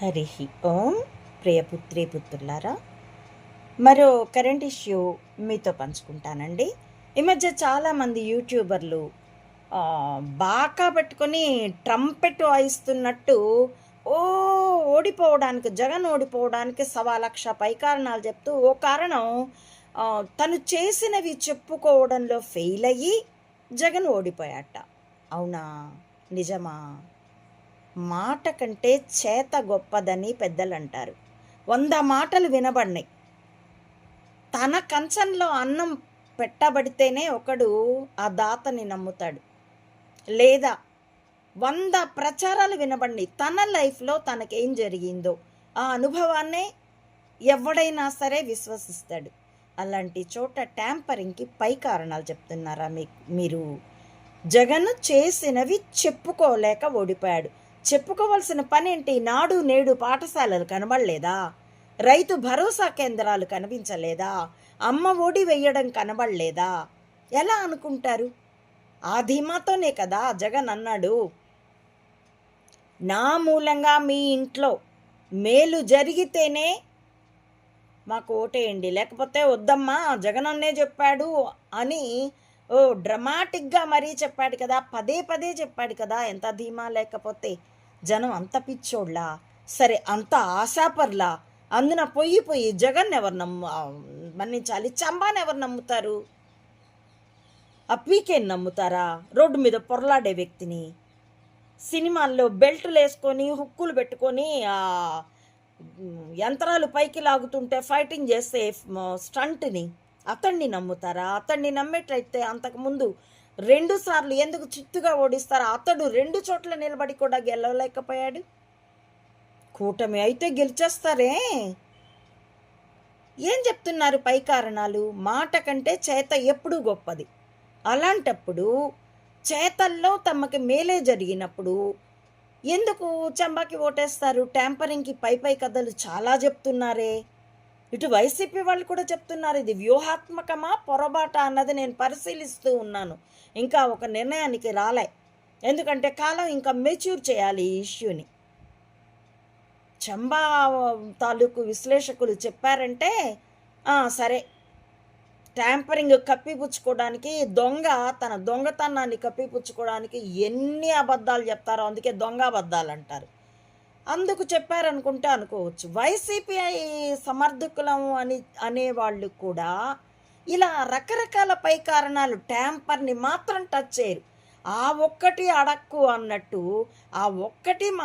హరి ఓం. ప్రియపుత్రి పుత్రులారా మరో current issue మీతో పంచుకుంటానండి. ఈ మధ్య చాలామంది యూట్యూబర్లు బాకా పెట్టుకొని ట్రంపెట్ వాయిస్తున్నట్టు ఓ ఓడిపోవడానికి జగన్ ఓడిపోవడానికి సవా లక్ష పై కారణాలు చెప్తూ ఓ కారణం తను చేసినవి చెప్పుకోవడంలో ఫెయిల్ అయ్యి జగన్ ఓడిపోయాట. అవునా? నిజమా? మాట కంటే చేత గొప్పదని పెద్దలు అంటారు వంద మాటలు వినబడినాయి. తన కంచంలో అన్నం పెట్టబడితేనే ఒకడు ఆ దాతని నమ్ముతాడు. లేదా వంద ప్రచారాలు వినబడినాయి. తన లైఫ్లో తనకేం జరిగిందో ఆ అనుభవాన్నే ఎవడైనా సరే విశ్వసిస్తాడు. అలాంటి చోట ట్యాంపరింగ్కి పై కారణాలు చెప్తున్నారా మీ మీరు? జగన్ చేసినవి చెప్పుకోలేక ఓడిపోయాడు. చెప్పుకోవాల్సిన పనేంటి? నాడు నేడు పాఠశాలలు కనబడలేదా? రైతు భరోసా కేంద్రాలు కనిపించలేదా? అమ్మ ఒడి వేయడం కనబడలేదా? ఎలా అనుకుంటారు? ఆ ధీమాతోనే కదా జగన్ అన్నాడు. నా మూలంగా మీ ఇంట్లో మేలు జరిగితేనే మాకు ఓటేయండి. లేకపోతే వద్దమ్మా జగన్ అన్నే చెప్పాడు అని ఓ డ్రమాటిక్గా మరీ చెప్పాడు కదా పదే పదే చెప్పాడు కదా ఎంత ధీమా లేకపోతే జనం అంత పిచ్చోళ్ళా సరే అంత ఆశాపర్లా? అందున పొయ్యి పొయ్యి జగన్ ఎవరు నమ్ము మన్నించాలి చంబాని ఎవరు నమ్ముతారు? ఆ పీకేని నమ్ముతారా? రోడ్డు మీద పొరలాడే వ్యక్తిని? సినిమాల్లో బెల్టులు వేసుకొని హుక్కులు పెట్టుకొని ఆ యంత్రాలు పైకి లాగుతుంటే ఫైటింగ్ చేస్తే స్టంట్ని? అతన్ని నమ్ముతారా? అతన్ని నమ్మేటైతే అంతకుముందు రెండు సార్లు ఎందుకు చిత్తుగా ఓడిస్తారా? అతడు రెండు చోట్ల నిలబడి కూడా గెలవలేకపోయాడు. కూటమి అయితే గెలిచేస్తారే? ఏం చెప్తున్నారు పై కారణాలు? మాట కంటే చేత ఎప్పుడూ గొప్పది. అలాంటప్పుడు చేతల్లో తమకి మేలే జరిగినప్పుడు ఎందుకు చంబాకి ఓటేస్తారు? ట్యాంపరింగ్కి పై పై కథలు చాలా చెప్తున్నారే. ఇటు వైసీపీ వాళ్ళు కూడా చెప్తున్నారు ఇది వ్యూహాత్మకమా పొరబాట అన్నది నేను పరిశీలిస్తూ ఉన్నాను. ఇంకా ఒక నిర్ణయానికి రాలే. ఎందుకంటే కాలం ఇంకా మెచ్యూర్ చేయాలి ఈ ఇష్యూని. చంబా తాలూకు విశ్లేషకులు చెప్పారంటే సరే. ట్యాంపరింగ్ కప్పిపుచ్చుకోవడానికి దొంగ తన దొంగతనాన్ని కప్పిపుచ్చుకోవడానికి ఎన్ని అబద్ధాలు చెప్తారో అందుకే దొంగ అబద్ధాలు అంటారు. అందుకు చెప్పారనుకుంటే అనుకోవచ్చు. వైసీపీ సమర్థకులం అని అనేవాళ్ళు కూడా ఇలా రకరకాల పై కారణాలు ట్యాంపర్ని మాత్రం టచ్ చేయరు. ఆ ఒక్కటి అడక్కు అన్నట్టు ఆ ఒక్కటి మా